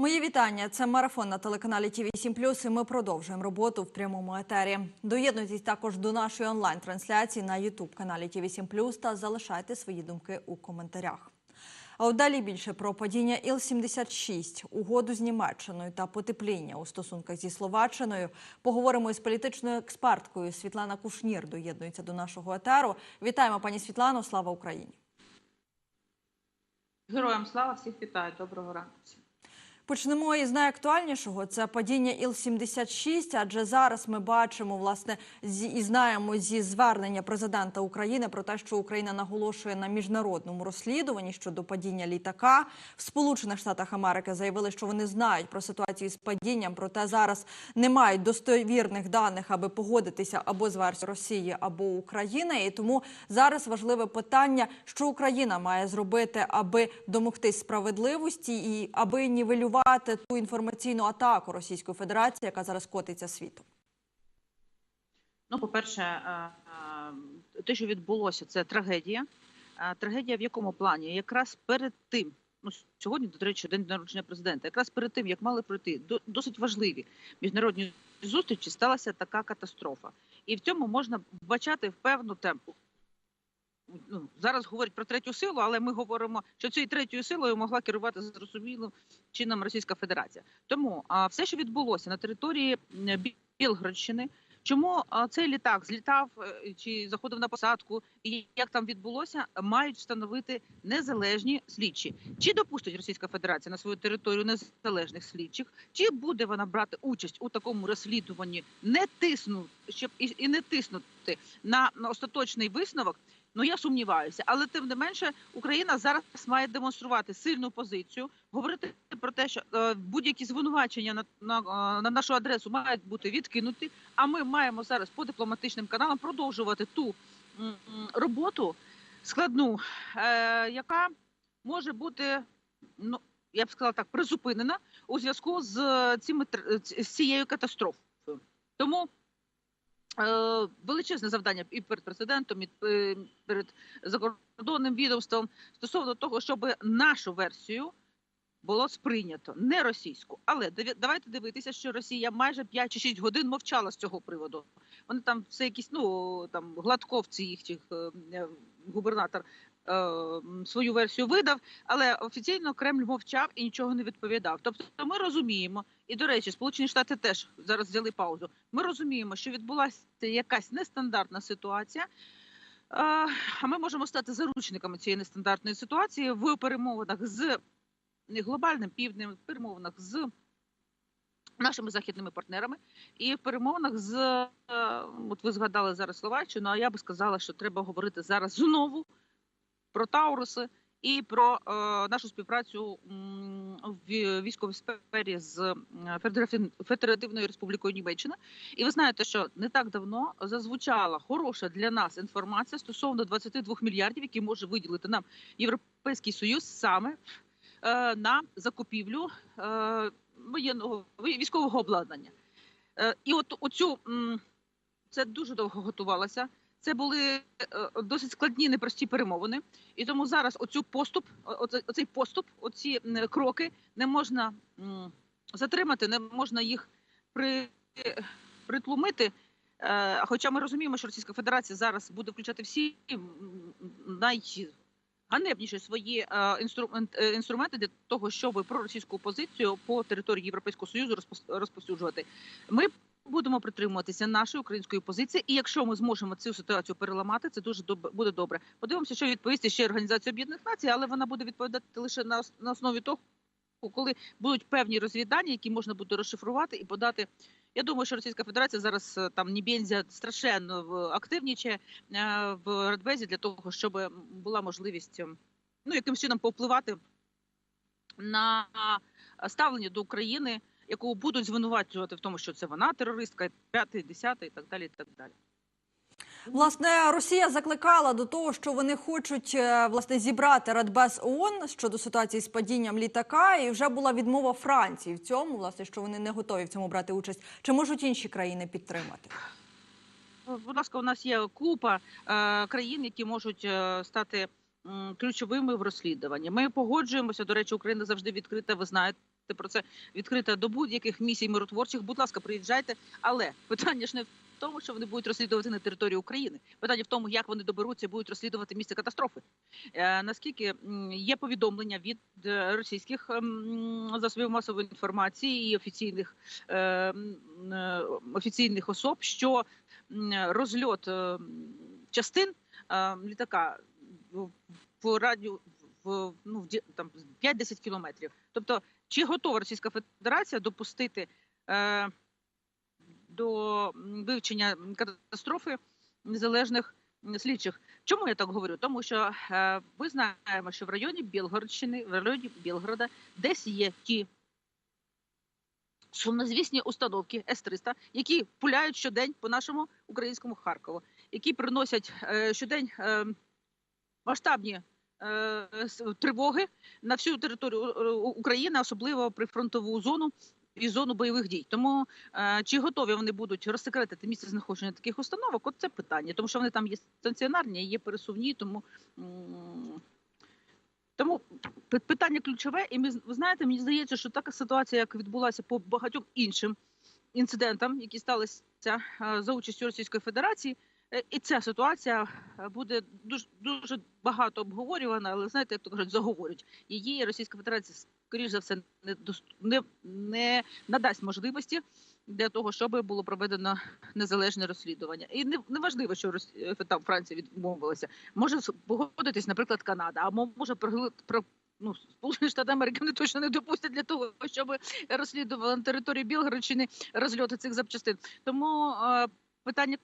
Мої вітання. Це марафон на телеканалі ТВ 7 і Ми продовжуємо роботу в прямому етері. Доєднуйтесь також до нашої онлайн-трансляції на Ютуб каналі ТВ 7 та залишайте свої думки у коментарях. А от далі більше про падіння Іл-76, угоду з Німеччиною та потепління у стосунках зі Словаччиною. Поговоримо із політичною експерткою Світлана Кушнір. Доєднується до нашого етеру. Вітаємо, пані Світлано. Слава Україні! Героям слава всіх вітаю. Доброго ранку. Почнемо із найактуальнішого це падіння Іл-76, адже зараз ми бачимо власне і знаємо зі звернення президента України про те, що Україна наголошує на міжнародному розслідуванні щодо падіння літака. В Сполучених Штатах Америки заявили, що вони знають про ситуацію з падінням, проте зараз не мають достовірних даних, аби погодитися або з версією Росії, або України. І тому зараз важливе питання, що Україна має зробити, аби домогтись справедливості і аби нівелювати ту інформаційну атаку Російської Федерації, яка зараз котиться світом. Ну, по-перше, е, е, те, що відбулося, це трагедія. Е, Трагедія в якому плані? Якраз перед тим, ну сьогодні, до речі, день народження президента. Якраз перед тим, як мали пройти до- досить важливі міжнародні зустрічі, сталася така катастрофа. І в цьому можна вбачати певну темпу. Ну, зараз говорять про третю силу, але ми говоримо, що цією третьою силою могла керувати зрозумілим чином Російська Федерація. Тому а, все, що відбулося на території Білгородщини, чому цей літак злітав е, чи заходив на посадку, і як там відбулося, мають встановити незалежні слідчі. Чи допустить Російська Федерація на свою територію незалежних слідчих, чи буде вона брати участь у такому розслідуванні, не тиснути, щоб і, не тиснути на остаточний висновок. Ну я сумніваюся, але тим не менше Україна зараз має демонструвати сильну позицію, говорити про те, що е, будь-які звинувачення на, на, е, на нашу адресу мають бути відкинуті. А ми маємо зараз по дипломатичним каналам продовжувати ту роботу складну, е, яка може бути, ну я б сказала так, призупинена у зв'язку з цими з цією катастрофою. Тому величезне завдання і перед президентом, і е, перед закордонним відомством стосовно того, щоб нашу версію було сприйнято, не російську. Але давайте дивитися, що Росія майже 5 чи 6 годин мовчала з цього приводу. Вони там все якісь, ну там гладковці їхніх е, е, губернатор. Е, Свою версію видав, але офіційно Кремль мовчав і нічого не відповідав. Тобто, ми розуміємо, і до речі, Сполучені Штати теж зараз взяли паузу. Ми розуміємо, що відбулася якась нестандартна ситуація. Е, А ми можемо стати заручниками цієї нестандартної ситуації в перемовинах з глобальним півднем, в перемовинах з нашими західними партнерами і в перемовинах з е, от ви згадали зараз Словаччину. А я би сказала, що треба говорити зараз знову про Тауруси і про е, нашу співпрацю в військовій сфері з е, Федеративною Республікою Німеччина. І ви знаєте, що не так давно зазвучала хороша для нас інформація стосовно 22 мільярдів, які може виділити нам Європейський Союз саме е, на закупівлю воєнного військового обладнання. І от оцю це дуже довго готувалося. Це були е, досить складні, непрості перемовини, і тому зараз оцю поступ, оце- оцей поступ, оці кроки не можна затримати, не можна їх при, притлумити. Е, Хоча ми розуміємо, що Російська Федерація зараз буде включати всі найганебніші свої е, е, інструменти для того, щоб проросійську позицію по території Європейського союзу розповсюджувати. Ми будемо притримуватися нашої української позиції, і якщо ми зможемо цю ситуацію переламати, це дуже доб- буде добре. Подивимося, що відповісти ще Організація Об'єднаних Націй, але вона буде відповідати лише на, основі того, коли будуть певні розвідання, які можна буде розшифрувати і подати. Я думаю, що Російська Федерація зараз е, там Нібензя страшенно в- активнічає е, в Радбезі для того, щоб була можливість ем, ну якимось чином повпливати на ставлення до України, яку будуть звинувачувати в тому, що це вона терористка, п'ятий, десятий і так далі. І так далі. Власне, Росія закликала до того, що вони хочуть е, власне зібрати Радбез ООН щодо ситуації з падінням літака, і вже була відмова Франції в цьому, власне, що вони не готові в цьому брати участь. Чи можуть інші країни підтримати? Будь ласка, у нас є купа е, країн, які можуть е, стати ключовими в розслідуванні. Ми погоджуємося. До речі, Україна завжди відкрита. Ви знаєте, про це відкрита до будь-яких місій миротворчих. Будь ласка, приїжджайте. Але питання ж не в тому, що вони будуть розслідувати на території України. Питання в тому, як вони доберуться, будуть розслідувати місце катастрофи. Е, наскільки є повідомлення від е, російських ем, засобів масової інформації і офіційних е, офіційних особ, що розльот частин літака в- радіо в ну в там 5-10 кілометрів. Тобто, чи готова Російська Федерація допустити е, до вивчення катастрофи незалежних слідчих? Чому я так говорю? Тому що е, ми знаємо, що в районі Білгородщини, в районі Білгорода, десь є ті сумнозвісні установки С-300, які пуляють щодень по нашому українському Харкову, які приносять е, щодень е, масштабні тривоги на всю територію е, України, особливо прифронтову зону і зону бойових дій. Тому е, чи готові вони будуть розсекретити місце знаходження таких установок? От це питання, тому що вони там є стаціонарні, є пересувні, тому. Тому питання ключове, і ми ви знаєте, мені здається, що така ситуація, як відбулася по багатьом іншим інцидентам, які сталися е, за участю Російської Федерації, е, і ця ситуація е, буде дуже дуже багато обговорювана, але знаєте, як то кажуть, заговорять її. Російська Федерація скоріш за все не не, не надасть можливості для того, щоб було проведено незалежне розслідування. І не, не що Рос- е, там Франція відмовилася. Може погодитись, наприклад, Канада, а може про. Ну, Сполучені Штати Америки вони точно не допустять для того, щоб розслідували на території Білгородщини розльоти цих запчастин. Тому е, питання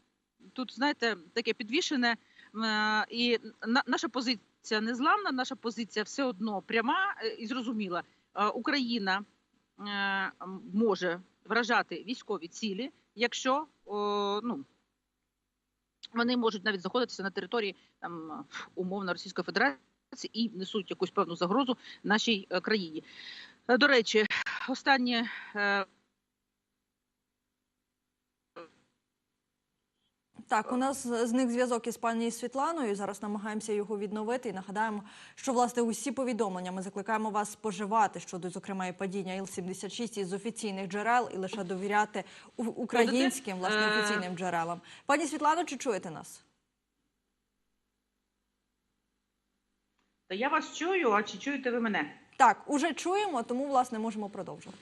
тут, знаєте, таке підвішене, е, і на, наша позиція незламна, наша позиція все одно пряма е, і зрозуміла. Е, Україна може вражати військові цілі, якщо ну, вони можуть навіть знаходитися на території там умовно Російської Федерації і несуть якусь певну загрозу нашій країні. До речі, останнє Так, у нас зник зв'язок із пані Світланою. Зараз намагаємося його відновити і нагадаємо, що власне усі повідомлення ми закликаємо вас споживати щодо, зокрема, і падіння Іл-76 із офіційних джерел і лише довіряти українським власне Е. офіційним джерелам. Пані Світлано, чи чуєте нас? Та я вас чую, а чи чуєте ви мене? Так, уже чуємо, тому власне можемо продовжувати.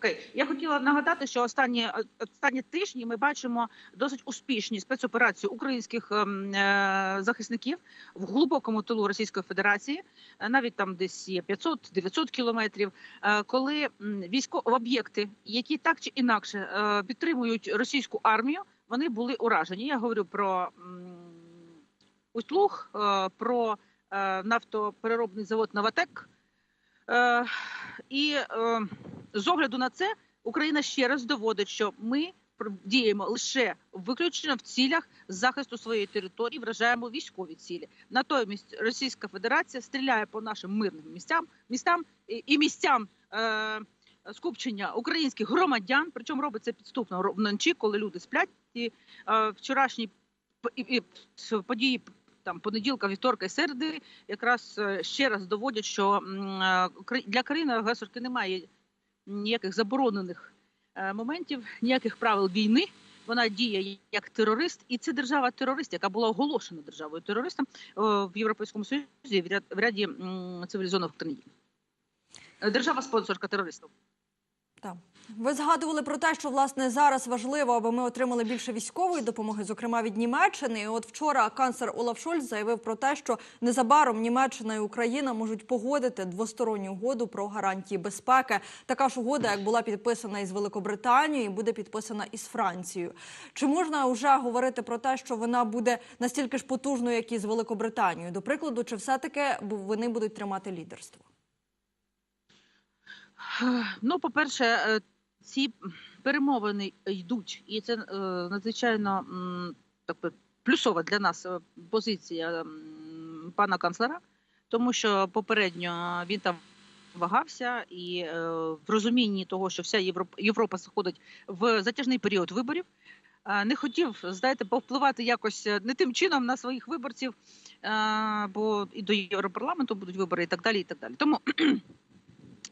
Окей, я хотіла нагадати, що останні останні тижні ми бачимо досить успішні спецоперації українських ем, е, захисників в глибокому тилу Російської Федерації, е, навіть там десь є 500-900 кілометрів. е, Коли військові об'єкти, які так чи інакше е, підтримують російську армію, вони були уражені. Я говорю про м, Утлуг, е, про е, нафтопереробний завод Новатек. Е, І е, з огляду на це Україна ще раз доводить, що ми діємо лише виключно в цілях захисту своєї території, вражаємо військові цілі. Натомість Російська Федерація стріляє по нашим мирним місцям, містам і, місцям. Е, Скупчення українських громадян, причому робить це підступно вночі, коли люди сплять. І е, вчорашні і, події там понеділка, вівторка і середи якраз е, ще раз доводять, що е, для країни агресорки немає ніяких заборонених е, моментів, ніяких правил війни. Вона діє як терорист, і це держава терорист, яка була оголошена державою терористом е, в Європейському Союзі в ряді цивілізованих країн. Е, Держава спонсорка терористів. Так. Ви згадували про те, що власне зараз важливо, аби ми отримали більше військової допомоги, зокрема від Німеччини. І от вчора канцлер Олаф Шольц заявив про те, що незабаром Німеччина і Україна можуть погодити двосторонню угоду про гарантії безпеки. Така ж угода, як була підписана із Великобританією, буде підписана із Францією. Чи можна вже говорити про те, що вона буде настільки ж потужною, як і з Великобританією? До прикладу, чи все таки вони будуть тримати лідерство? Ну, по-перше, е, ці перемовини йдуть, і це е, надзвичайно так плюсова для нас е, позиція пана канцлера, тому що попередньо він там вагався і в розумінні того, що вся Європа, Європа заходить в затяжний період виборів. Не хотів, знаєте, повпливати якось не тим чином на своїх виборців, бо і до Європарламенту будуть вибори, і так далі. І так далі. Тому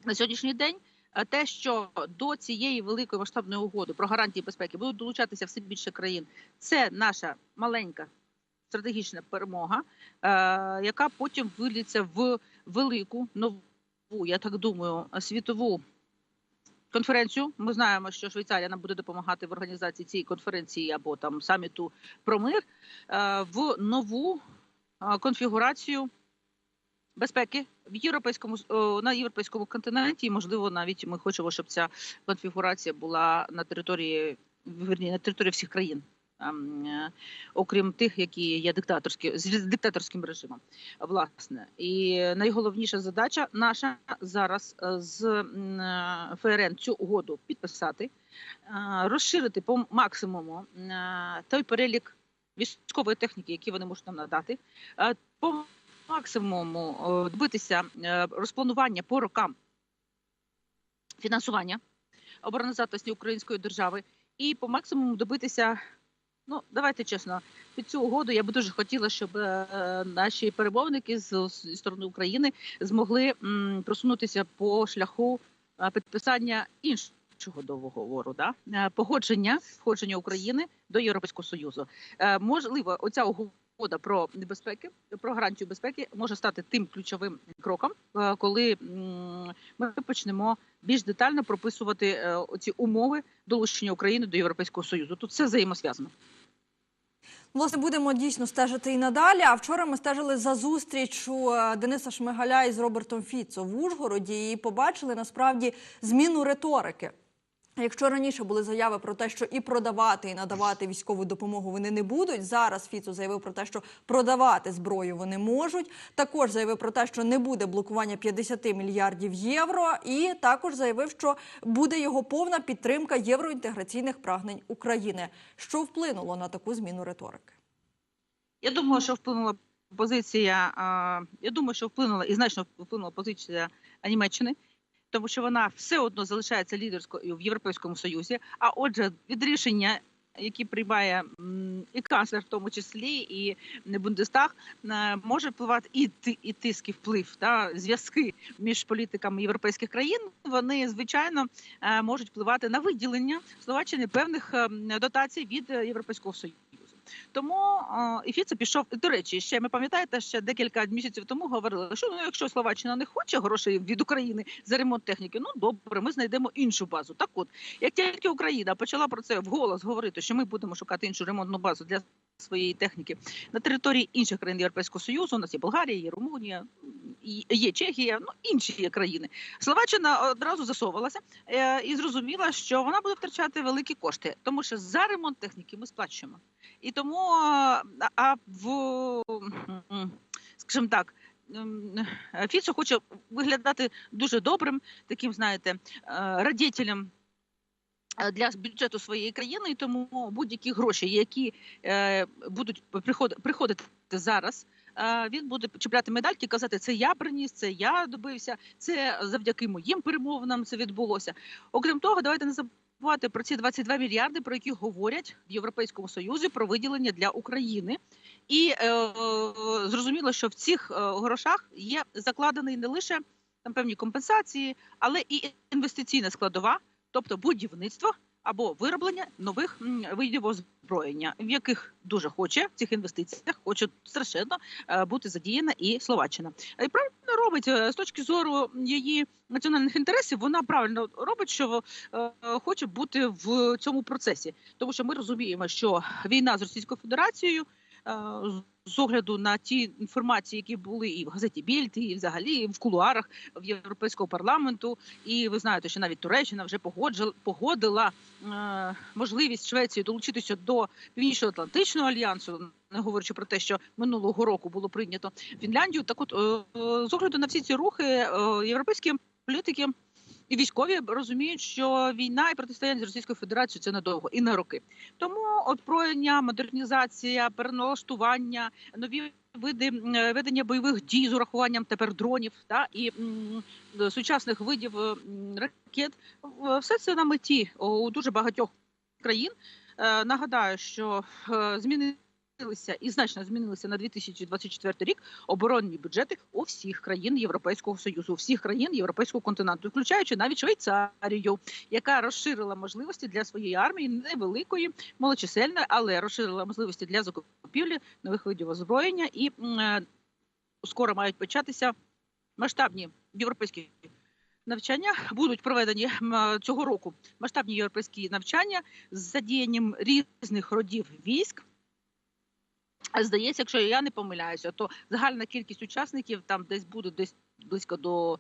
на сьогоднішній день. е, Те, що до цієї великої масштабної угоди про гарантії безпеки будуть долучатися все більше країн, це наша маленька стратегічна перемога, е, яка потім виліться в велику нову, я так думаю, світову конференцію. Ми знаємо, що Швейцарія нам буде допомагати в організації цієї конференції або там саміту про мир е, в нову конфігурацію безпеки в європейському на європейському континенті. І, можливо, навіть ми хочемо, щоб ця конфігурація була на території верні, на території всіх країн. ем, е, Окрім тих, які є диктаторські з диктаторським режимом, власне, і найголовніша задача наша зараз е, з е, ФРН цю угоду підписати, е, розширити по максимуму е, той перелік військової техніки, які вони можуть нам надати, е, по максимуму е, добитися е, розпланування по рокам фінансування обороноздатності української держави, і по максимуму добитися. Ну, давайте чесно, під цю угоду я би дуже хотіла, щоб е, наші перемовники з, сторони України змогли просунутися по шляху підписання іншого договору, да? погодження входження України до Європейського Союзу. Можливо, оця угода про безпеки, про гарантію безпеки може стати тим ключовим кроком, е, коли ми почнемо більш детально прописувати е, оці умови долучення України до Європейського Союзу. Тут все взаємосв'язано. Власне, будемо дійсно стежити і надалі. А вчора ми стежили за зустрічю е, Дениса Шмигаля із Робертом Фіцо в Ужгороді і побачили насправді зміну риторики. Якщо раніше були заяви про те, що і продавати, і надавати військову допомогу вони не будуть. Зараз Фіцо заявив про те, що продавати зброю вони можуть. Також заявив про те, що не буде блокування 50 мільярдів євро, і також заявив, що буде його повна підтримка євроінтеграційних прагнень України. Що вплинуло на таку зміну риторики? Я думаю, що вплинула позиція. Я думаю, що вплинула і значно вплинула позиція Німеччини, тому що вона все одно залишається лідерською в Європейському Союзі. А отже, від рішення. Які приймає і канцлер, в тому числі, і Бундестаг, е, може впливати і і тиск, вплив та зв'язки між політиками європейських країн. Вони звичайно е, можуть впливати на виділення Словаччини певних е, дотацій від е, Європейського Союзу. Тому і Фіце пішов. До речі, ще ми пам'ятаєте, ще декілька місяців тому говорили, що ну якщо Словаччина не хоче грошей від України за ремонт техніки, ну добре, ми знайдемо іншу базу. Так от, як тільки Україна почала про це вголос говорити, що ми будемо шукати іншу ремонтну базу для своєї техніки на території інших країн Європейського Союзу, у нас є Болгарія, є Румунія, є Чехія, ну інші країни. Словаччина одразу засовувалася е, і зрозуміла, що вона буде втрачати великі кошти, тому що за ремонт техніки ми сплачуємо. І тому а а в скажімо так. Фіцо хоче виглядати дуже добрим, таким, знаєте, е, радітелем е, для бюджету своєї країни, і тому будь-які гроші, які е, будуть приходити зараз, е, він буде чіпляти медальки, казати, це я приніс, це я добився, це завдяки моїм перемовинам це відбулося. Окрім того, давайте не забувати про ці 22 мільярди, про які говорять в Європейському Союзі про виділення для України. І е, е, зрозуміло, що в цих е, грошах є закладений не лише там певні компенсації, але і інвестиційна складова, тобто будівництво або вироблення нових видів озброєння, в яких дуже хоче в цих інвестиціях, хоче страшенно е, бути задіяна і Словаччина. І правильно робить е, з точки зору її національних інтересів. Вона правильно робить, що е, хоче бути в цьому процесі, тому що ми розуміємо, що війна з Російською Федерацією. Е, з- огляду на ті інформації, які були і в газеті Більд, і взагалі в кулуарах в Європейського парламенту, і ви знаєте, що навіть Туреччина вже погоджила погодила е, можливість Швеції долучитися до Північно-Атлантичного альянсу, не говорячи про те, що минулого року було прийнято Фінляндію. Так, от е, з огляду на всі ці рухи, європейські політики і військові розуміють, що війна і протистояння з Російською Федерацією це надовго і на роки. Тому озброєння, модернізація, переналаштування, нові види ведення бойових дій з урахуванням тепер дронів та і м, сучасних видів ракет. Все це на меті у дуже багатьох країн. Е, Нагадаю, що е, зміни змінилися і значно змінилися на 2024 рік оборонні бюджети у всіх країн Європейського союзу, у всіх країн Європейського континенту, включаючи навіть Швейцарію, яка розширила можливості для своєї армії невеликої, малочисельної, але розширила можливості для закупівлі нових видів озброєння і е, скоро мають початися масштабні європейські навчання будуть проведені цього року масштабні європейські навчання з задіянням різних родів військ. Здається, якщо я не помиляюся, то загальна кількість учасників там десь буде десь близько до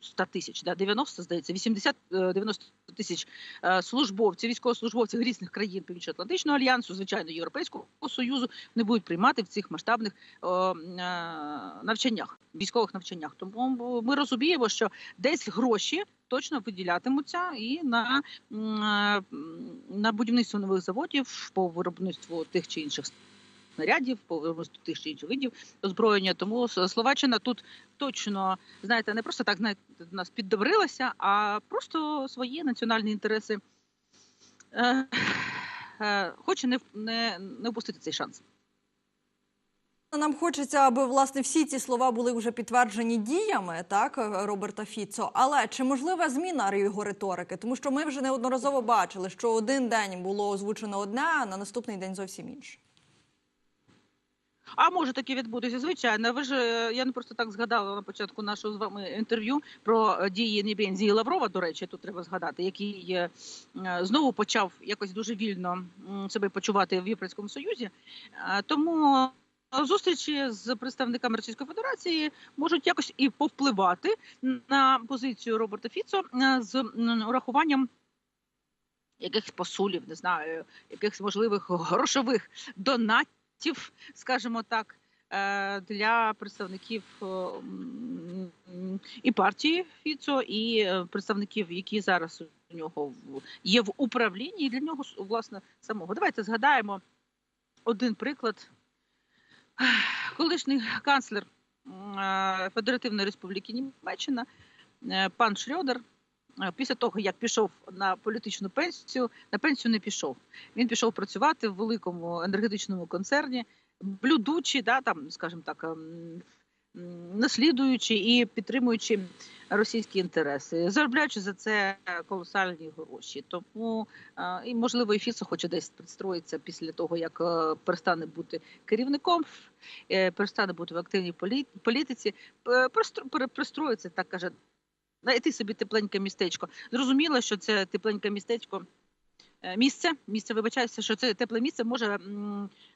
100 тисяч, да, 90, здається, 80-90 тисяч е, службовців, військовослужбовців різних країн Північно-Атлантичного альянсу, звичайно, Європейського союзу не будуть приймати в цих масштабних е, е, навчаннях, військових навчаннях. Тому ми розуміємо, що десь гроші точно виділятимуться і на, е, на будівництво нових заводів по виробництву тих чи інших снарядів, по тих чи інших видів озброєння. Тому Словаччина тут точно знаєте, не просто так знаєте, нас піддобрилася, а просто свої національні інтереси е, е, хоче не, не, не впустити цей шанс. Нам хочеться, аби власне всі ці слова були вже підтверджені діями, так Роберта Фіцо. Але чи можлива зміна його риторики? Тому що ми вже неодноразово бачили, що один день було озвучено одне, а на наступний день зовсім інше. А може таке відбутися, звичайно. Ви ж е, я не просто так згадала на початку нашого з вами інтерв'ю про е, дії Нібензі і Лаврова. До речі, тут треба згадати, який е, знову почав якось дуже вільно себе почувати в Європейському Союзі. Тому зустрічі з представниками Російської Федерації можуть якось і повпливати на позицію Роберта Фіцо з урахуванням. Якихось посулів, не знаю, якихось можливих грошових донатів, скажімо так, е, для представників е, і партії Фіцо, і е, представників, які зараз у нього є в управлінні, і для нього власне самого. Давайте згадаємо один приклад. Колишній канцлер Федеративної Республіки Німеччина пан Шрёдер е, після того, як пішов на політичну пенсію, на пенсію не пішов. Він пішов працювати в великому енергетичному концерні, блюдучи, да, там, скажімо так, ем, наслідуючи і підтримуючи російські інтереси, заробляючи за це колосальні гроші. Тому е, і можливо і Фіцо хоче десь підстроїтися після того, як е, перестане бути керівником, е, перестане бути в активній полі- політиці, е, пристроїться, так каже, знайти собі тепленьке містечко. Зрозуміло, що це тепленьке містечко. е, Місце, місце, вибачаюся, що це тепле місце може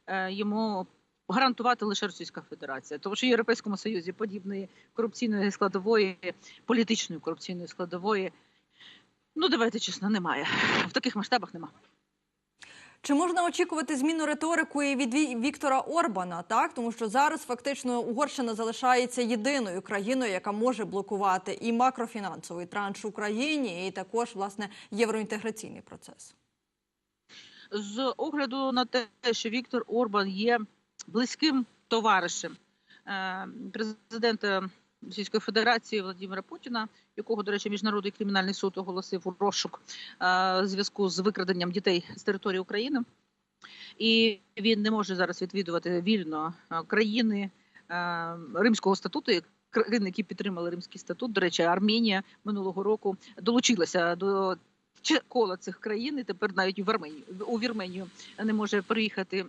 е, йому гарантувати лише Російська Федерація, тому що в Європейському Союзі подібної корупційної складової, політичної корупційної складової, ну давайте чесно, немає. В таких масштабах немає. Чи можна очікувати зміну риторику і від Віктора Орбана? Так, тому що зараз фактично Угорщина залишається єдиною країною, яка може блокувати і макрофінансовий транш Україні, і також власне євроінтеграційний процес. з огляду на те, що Віктор Орбан є близьким товаришем е, президента Російської Федерації Владимира Путіна, якого, до речі, міжнародний кримінальний суд оголосив у розшук е, в зв'язку з викраденням дітей з території України, і він не може зараз відвідувати вільно е, країни е, Римського статуту. Країни, які підтримали Римський статут, до речі, Арменія минулого року долучилася до кола цих країн, і тепер навіть у Вірменію, у Вірменію не може приїхати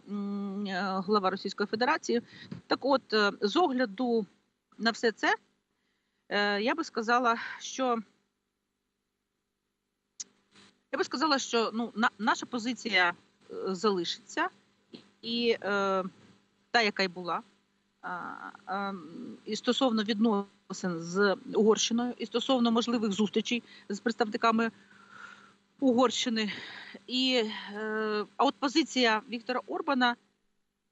глава Російської Федерації. Так от, з огляду на все це, я би сказала, що я би сказала, що ну, на, наша позиція е, залишиться, і е, та, яка й була. А, а, І стосовно відносин з Угорщиною, і стосовно можливих зустрічей з представниками Угорщини. І, е, а от позиція Віктора Орбана,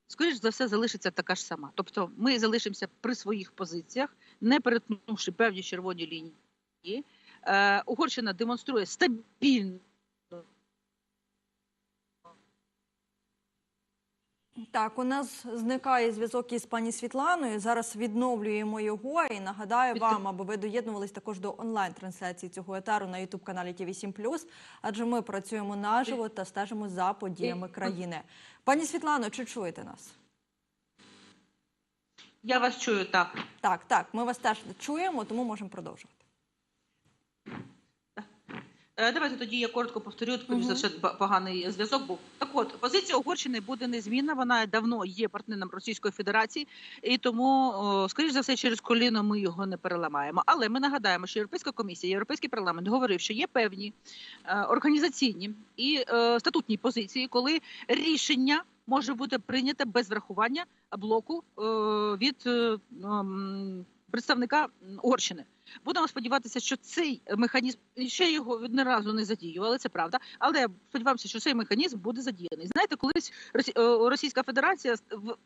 скоріш за все, залишиться така ж сама. Тобто ми залишимося при своїх позиціях, не перетнувши певні червоні лінії. Е, Угорщина демонструє стабільну Так, у нас зникає зв'язок із пані Світланою. Зараз відновлюємо його і нагадаю вам, аби ви доєднувались також до онлайн-трансляції цього етеру на youtube каналі ТВ 7 адже ми працюємо наживо та стежимо за подіями країни. Пані Світлано, чи чуєте нас? Я вас чую так. Так, так, ми вас теж чуємо, тому можемо продовжувати. Е, Давайте тоді я коротко повторю, тому за все поганий зв'язок був. Так от, позиція Угорщини буде незмінна. Вона давно є партнером Російської Федерації, і тому, о, скоріш за все, через коліно ми його не переламаємо. Але ми нагадаємо, що Європейська комісія, Європейський парламент говорив, що є певні е, організаційні і е, статутні позиції, коли рішення може бути прийнято без врахування блоку від представника Угорщини. Будемо сподіватися, що цей механізм ще його не разу не задіювали, це правда. Але сподіваємося, що цей механізм буде задіяний. Знаєте, колись е, Російська Федерація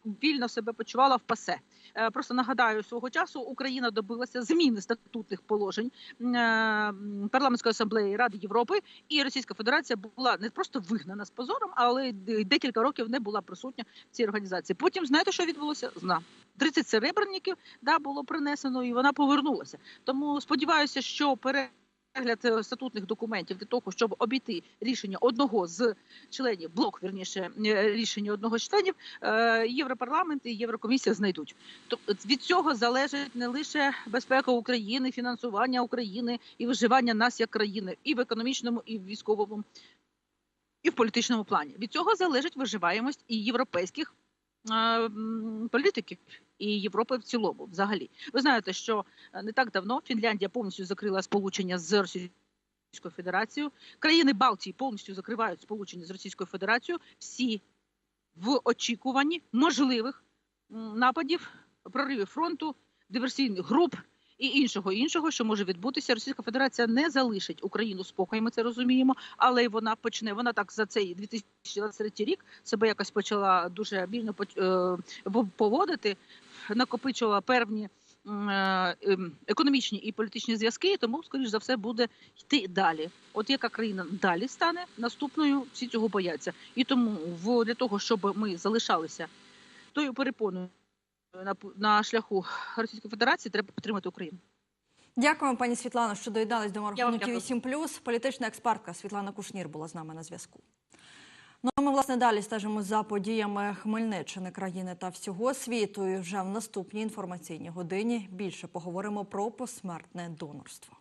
вільно себе почувала в пасе. Е, Просто нагадаю, свого часу Україна добилася зміни статутних положень е, парламентської асамблеї Ради Європи, і Російська Федерація була не просто вигнана з позором, але декілька років не була присутня в цій організації. Потім знаєте, що відбулося? Зна 30 серебряників да було принесено, і вона повернулася. Тому сподіваюся, що перегляд е, статутних документів для того, щоб обійти рішення одного з членів, блок вірніше е, рішення одного з членів, е, Європарламент і Єврокомісія знайдуть. Тобто від цього залежить не лише безпека України, фінансування України і виживання нас як країни, і в економічному, і в військовому, і в політичному плані. Від цього залежить виживаємость і європейських політиків і Європи в цілому, взагалі. Ви знаєте, що е, не так давно Фінляндія повністю закрила сполучення з Російською Федерацією. Країни Балтії повністю закривають сполучення з Російською Федерацією. Всі в очікуванні можливих нападів, проривів фронту, диверсійних груп. І іншого іншого, що може відбутися, Російська Федерація не залишить Україну спокою, ми це розуміємо, але й вона почне. Вона так за цей 2023 рік себе якось почала дуже вільно е, поводити, накопичувала певні е, ем, економічні і політичні зв'язки, тому, скоріш за все, буде йти далі. От яка країна далі стане наступною, всі цього бояться. І тому для того, щоб ми залишалися тою перепоною на, на шляху Російської Федерації, треба підтримати Україну. Дякуємо, пані Світлано, що доєднались до марафону дякую. ТВ 7 Політична експертка Світлана Кушнір була з нами на зв'язку. Ну а ми власне далі стежимо за подіями Хмельниччини, країни та всього світу. І вже в наступній інформаційній годині більше поговоримо про посмертне донорство.